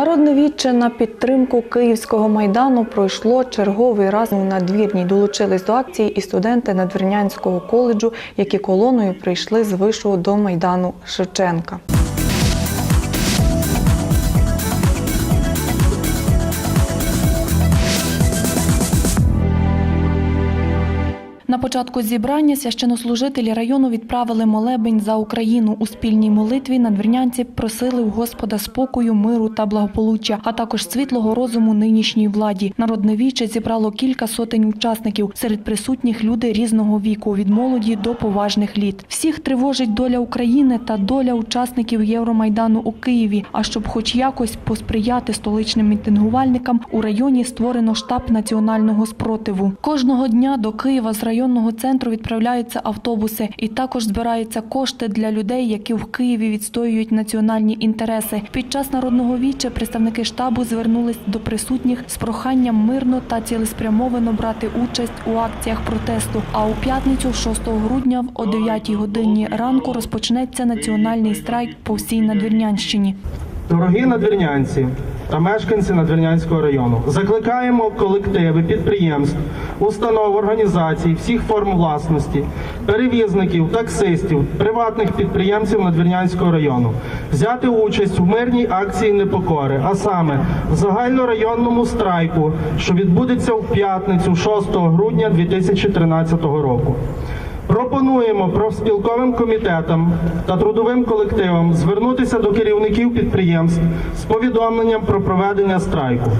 Народне віче на підтримку Київського майдану пройшло черговий раз у надвірній. Долучились до акції і студенти Надвірнянського коледжу, які колоною прийшли з вишу до майдану Шевченка. Початку зібрання священнослужителі району відправили молебень за Україну. У спільній молитві надвірнянці просили у Господа спокою, миру та благополуччя, а також світлого розуму нинішній владі. Народне віче зібрало кілька сотень учасників. Серед присутніх люди різного віку, від молоді до поважних літ. Всіх тривожить доля України та доля учасників Євромайдану у Києві. А щоб хоч якось посприяти столичним мітингувальникам, у районі створено штаб національного спротиву. Кожного дня до Києва з районного центру відправляються автобуси, і також збираються кошти для людей, які в Києві відстоюють національні інтереси. Під час народного віча представники штабу звернулись до присутніх з проханням мирно та цілеспрямовано брати участь у акціях протесту. А у п'ятницю, 6 грудня, о 9 годині ранку, розпочнеться національний страйк по всій Надвірнянщині. Дорогі надвірнянці та мешканці Надвірнянського району, закликаємо колективи підприємств, установ, організацій, всіх форм власності, перевізників, таксистів, приватних підприємців Надвірнянського району взяти участь в мирній акції непокори, а саме в загальнорайонному страйку, що відбудеться в п'ятницю, 6 грудня 2013 року. Пропонуємо профспілковим комітетам та трудовим колективам звернутися до керівників підприємств з повідомленням про проведення страйку.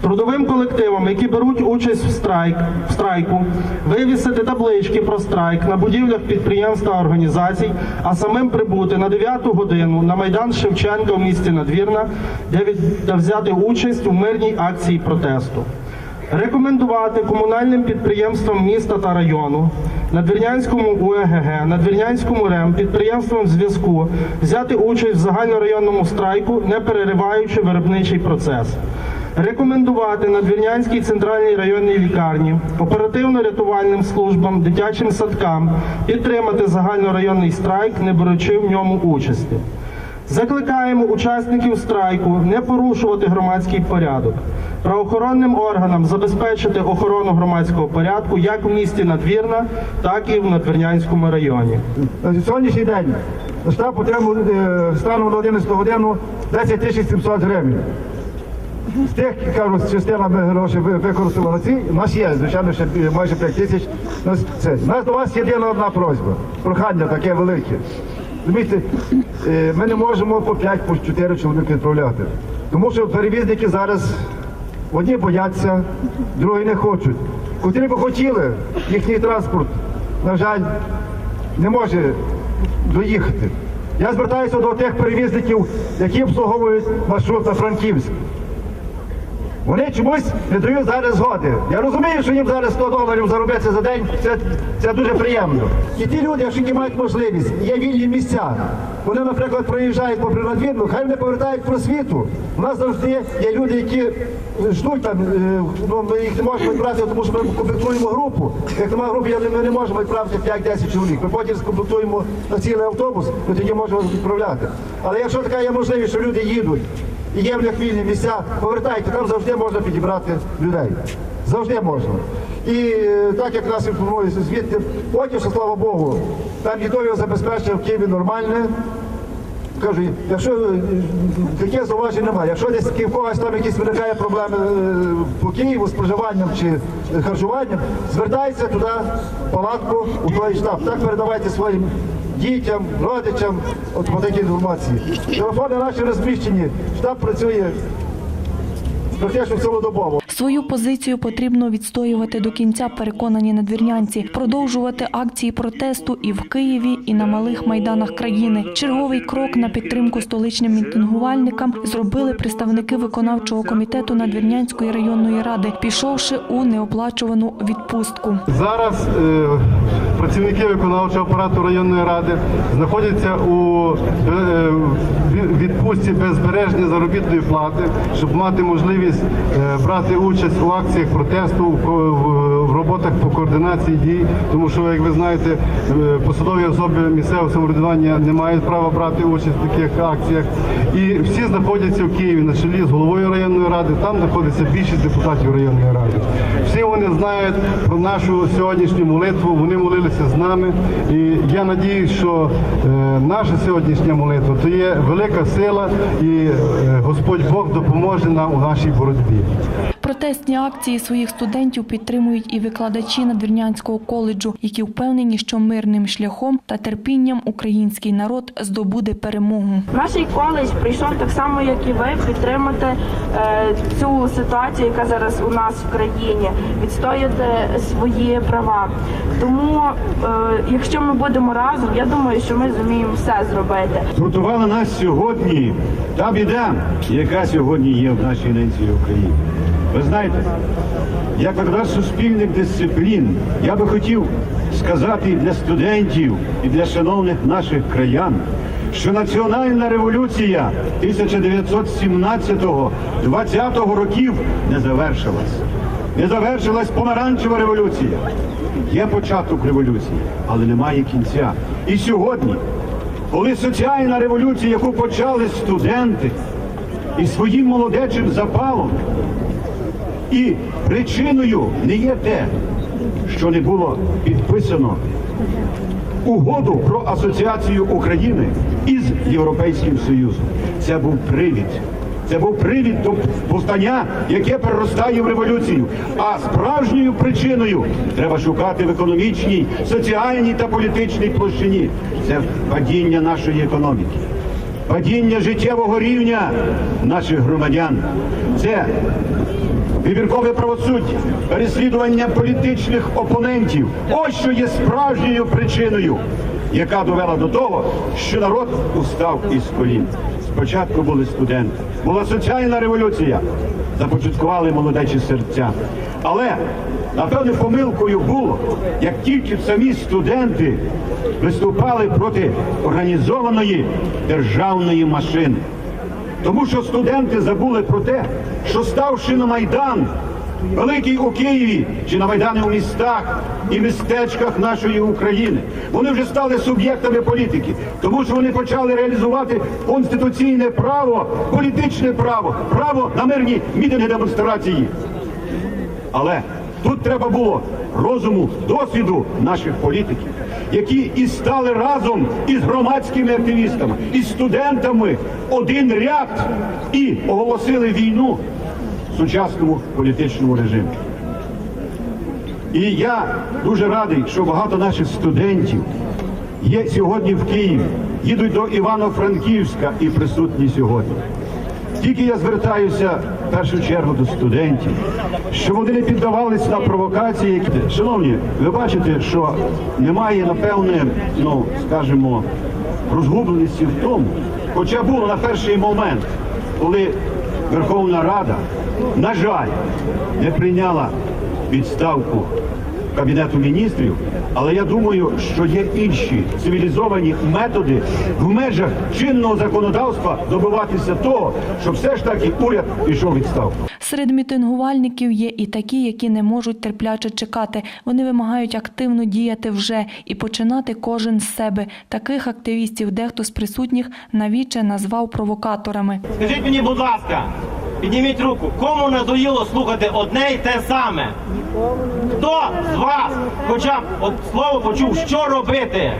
Трудовим колективам, які беруть участь в, страйк, в страйку, вивісити таблички про страйк на будівлях підприємств та організацій, а самим прибути на 9 годину на майдан Шевченка в місті Надвірна, де, від, де взяти участь у мирній акції протесту. Рекомендувати комунальним підприємствам міста та району, Надвірнянському УЕГГ, Надвірнянському РЕМ, підприємствам зв'язку взяти участь в загальнорайонному страйку, не перериваючи виробничий процес. Рекомендувати Надвірнянській центральній районній лікарні, оперативно-рятувальним службам, дитячим садкам підтримати загальнорайонний страйк, не беручи в ньому участі. Закликаємо учасників страйку не порушувати громадський порядок. Правоохоронним органам забезпечити охорону громадського порядку як в місті Надвірна, так і в Надвірнянському районі. На сьогоднішній день штаб отримав е, станом на 11 годину 10 тисяч 700 гривень. З тих, кажуть, частина ми гроші ви- використали ці, у нас є, звичайно, ще майже 5 тисяч. У нас, до вас єдина одна просьба, прохання таке велике. Розумієте, е, ми не можемо по 5, по 4 чоловік відправляти. Тому що перевізники зараз одні бояться, другі не хочуть. Котрі би хотіли, їхній транспорт, на жаль, не може доїхати. Я звертаюся до тих перевізників, які обслуговують маршрут на Франківськ. Вони чомусь не дають зараз згоди. Я розумію, що їм зараз 100 доларів заробляться за день, це, це дуже приємно. І ті люди, якщо які мають можливість, є вільні місця. Вони, наприклад, проїжджають попри надвірну, хай вони повертають просвіту. У нас завжди є люди, які ждуть там, е, ну, ми їх не можемо відправити, тому що ми комплектуємо групу. Як немає групи, ми не можемо відправити 5-10 чоловік. Ми потім скомплектуємо на цілий автобус, ми тоді можемо відправляти. Але якщо така є можливість, що люди їдуть, і є в них вільні місця, повертайте, там завжди можна підібрати людей. Завжди можна. І е, так як нас інформують звідти, потім, що слава Богу, там їдою забезпечення в Києві нормальне. Кажу, якщо е, таке зауважень немає, якщо десь в когось там якісь виникає проблеми е, по Києву з проживанням чи харчуванням, звертайтеся туди, палатку, у той штаб. Так передавайте своїм дітям, родичам, от по такій інформації. Телефони наші розміщені, штаб працює практично цілодобово. Свою позицію потрібно відстоювати до кінця, переконані надвірнянці, продовжувати акції протесту і в Києві, і на малих майданах країни. Черговий крок на підтримку столичним мітингувальникам зробили представники виконавчого комітету Надвірнянської районної ради, пішовши у неоплачувану відпустку. Зараз е, працівники виконавчого апарату районної ради знаходяться у е, відпустці без збереження заробітної плати, щоб мати можливість е, брати участь у акціях протесту в, в, в роботах по координації дій, тому що, як ви знаєте, е, посадові особи місцевого самоврядування не мають права брати участь в таких акціях. І всі знаходяться в Києві на чолі з головою районної ради. Там знаходиться більшість депутатів районної ради. Всі вони знають про нашу сьогоднішню молитву. Вони молилися з нами. І я надіюсь, що е, наша сьогоднішня молитва то є велика сила, і е, Господь Бог допоможе нам у нашій боротьбі. Протестні акції своїх студентів підтримують і викладачі Надвірнянського коледжу, які впевнені, що мирним шляхом та терпінням український народ здобуде перемогу. Наш коледж прийшов так само, як і ви, підтримати е, цю ситуацію, яка зараз у нас в країні, відстояти свої права. Тому, е, якщо ми будемо разом, я думаю, що ми зуміємо все зробити. Згуртувала нас сьогодні та біда, яка сьогодні є в нашій ненці Україні. Ви знаєте, як викладач суспільних дисциплін, я би хотів сказати і для студентів, і для шановних наших краян, що національна революція 1917-20 років не завершилась. Не завершилась помаранчева революція. Є початок революції, але немає кінця. І сьогодні, коли соціальна революція, яку почали студенти і своїм молодечим запалом, і причиною не є те, що не було підписано угоду про асоціацію України із Європейським Союзом. Це був привід. Це був привід до повстання, яке переростає в революцію. А справжньою причиною треба шукати в економічній, соціальній та політичній площині. Це падіння нашої економіки, падіння життєвого рівня наших громадян. Це вибіркове правосуддя, переслідування політичних опонентів. Ось що є справжньою причиною, яка довела до того, що народ устав із колін. Спочатку були студенти, була соціальна революція, започаткували молодечі серця. Але напевне помилкою було, як тільки самі студенти виступали проти організованої державної машини. Тому що студенти забули про те, що ставши на Майдан, великий у Києві чи на Майдани у містах і містечках нашої України, вони вже стали суб'єктами політики, тому що вони почали реалізувати конституційне право, політичне право, право на мирні мітинги демонстрації. Але тут треба було розуму, досвіду наших політиків, які і стали разом із громадськими активістами, із студентами один ряд і оголосили війну сучасному політичному режиму. І я дуже радий, що багато наших студентів є сьогодні в Києві, їдуть до Івано-Франківська і присутні сьогодні. Тільки я звертаюся в першу чергу до студентів, щоб вони не піддавались на провокації. Шановні, ви бачите, що немає, напевне, ну скажімо, розгубленості в тому, хоча було на перший момент, коли Верховна Рада, на жаль, не прийняла відставку Кабінету міністрів, але я думаю, що є інші цивілізовані методи в межах чинного законодавства добиватися того, щоб все ж таки уряд пішов відставку. Серед мітингувальників є і такі, які не можуть терпляче чекати. Вони вимагають активно діяти вже і починати кожен з себе. Таких активістів дехто з присутніх навіче назвав провокаторами. Скажіть мені, будь ласка, підніміть руку, кому надоїло слухати одне й те саме? Хто з вас хоча б от слово почув, що робити?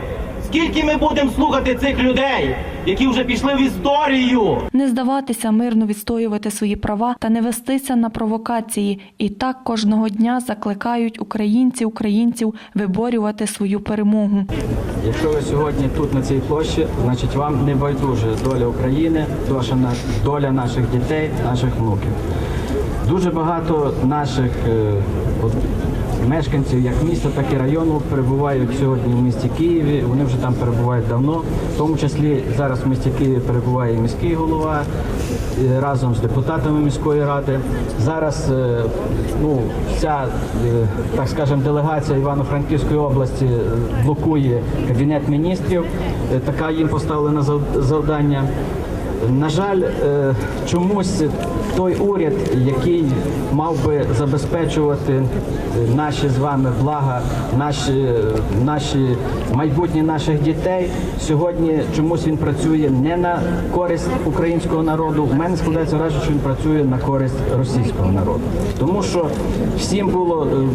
Скільки ми будемо слухати цих людей, які вже пішли в історію? Не здаватися, мирно відстоювати свої права та не вестися на провокації. І так кожного дня закликають українці українців виборювати свою перемогу. Якщо ви сьогодні тут на цій площі, значить вам не байдуже доля України, доля на- доля наших дітей, наших внуків. Дуже багато наших е, от, мешканців, як міста, так і району, перебувають сьогодні в місті Києві. Вони вже там перебувають давно. В тому числі зараз в місті Києві перебуває і міський голова е, разом з депутатами міської ради. Зараз е, ну, вся, так скажемо, делегація Івано-Франківської області блокує кабінет міністрів. Така їм поставлена завдання. На жаль, чомусь той уряд, який мав би забезпечувати наші з вами блага, наші, наші майбутнє наших дітей, сьогодні чомусь він працює не на користь українського народу. У мене складається враження, що він працює на користь російського народу. Тому що всім було е,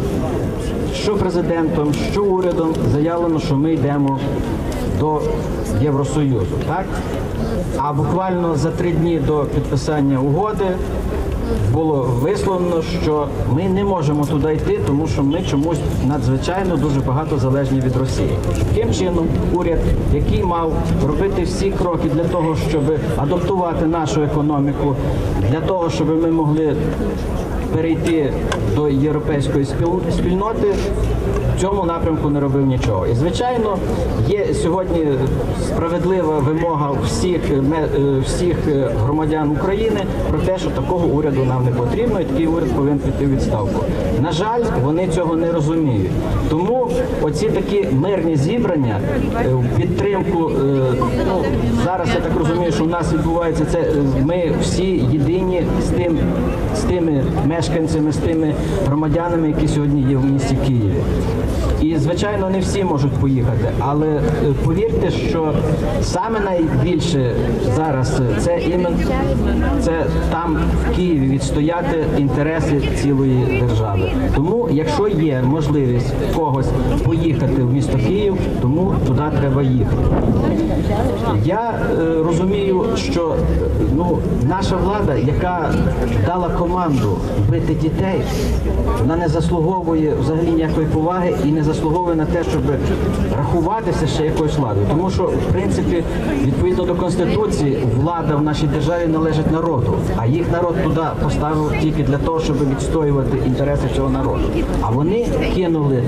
що президентом, що урядом заявлено, що ми йдемо до Євросоюзу. Так? А буквально за три дні до підписання угоди було висловлено, що ми не можемо туди йти, тому що ми чомусь надзвичайно дуже багато залежні від Росії. Таким чином, уряд, який мав робити всі кроки для того, щоб адаптувати нашу економіку, для того, щоб ми могли перейти до європейської спіл- спільноти, цьому напрямку не робив нічого. І звичайно, є сьогодні справедлива вимога всіх е, е, всіх е, громадян України про те, що такого уряду нам не потрібно, і такий уряд повинен піти в відставку. На жаль, вони цього не розуміють. Тому оці такі мирні зібрання в підтримку. Ну зараз я так розумію, що у нас відбувається це. Ми всі єдині з тим, з тими мешканцями, з тими громадянами, які сьогодні є в місті Києві. І звичайно, не всі можуть поїхати, але е, повірте, що саме найбільше зараз е, це іменно це там в Києві відстояти інтереси цілої держави. Тому, якщо є можливість когось поїхати в місто Київ, тому туди треба їхати. Я е, розумію, що е, ну наша влада, яка дала команду бити дітей, вона не заслуговує взагалі ніякої поваги і не заслуговує на те, щоб рахуватися ще якоюсь владою. Тому що, в принципі, відповідно до конституції, влада в нашій державі належить народу, а їх народ туди поставив тільки для того, щоб відстоювати інтереси цього народу. А вони кинули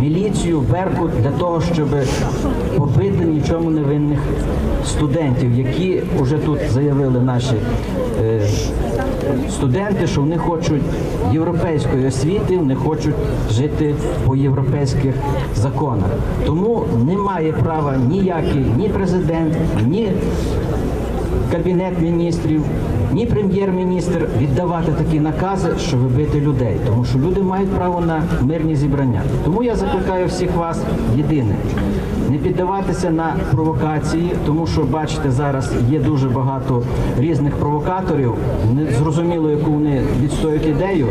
міліцію, беркут для того, щоб побити нічому невинних студентів, які вже тут заявили наші е, студенти, що вони хочуть європейської освіти, вони хочуть жити по європейських законах. Тому немає права ніякий ні президент, ні кабінет міністрів, ні прем'єр-міністр віддавати такі накази, щоб бити людей, тому що люди мають право на мирні зібрання. Тому я закликаю всіх вас єдине. Піддаватися на провокації, тому що бачите, зараз є дуже багато різних провокаторів. Не зрозуміло, яку вони відстоюють ідею.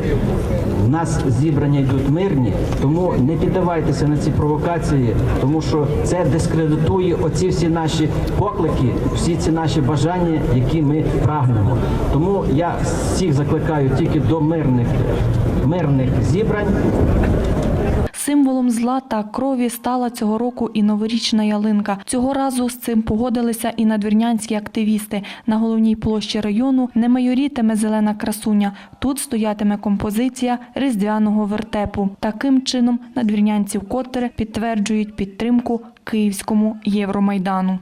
У нас зібрання йдуть мирні, тому не піддавайтеся на ці провокації, тому що це дискредитує оці всі наші поклики, всі ці наші бажання, які ми прагнемо. Тому я всіх закликаю тільки до мирних, мирних зібрань. Символом зла та крові стала цього року і новорічна ялинка. Цього разу з цим погодилися і надвірнянські активісти. На головній площі району не майорітиме зелена красуня. Тут стоятиме композиція різдвяного вертепу. Таким чином надвірнянці вкотре підтверджують підтримку київському Євромайдану.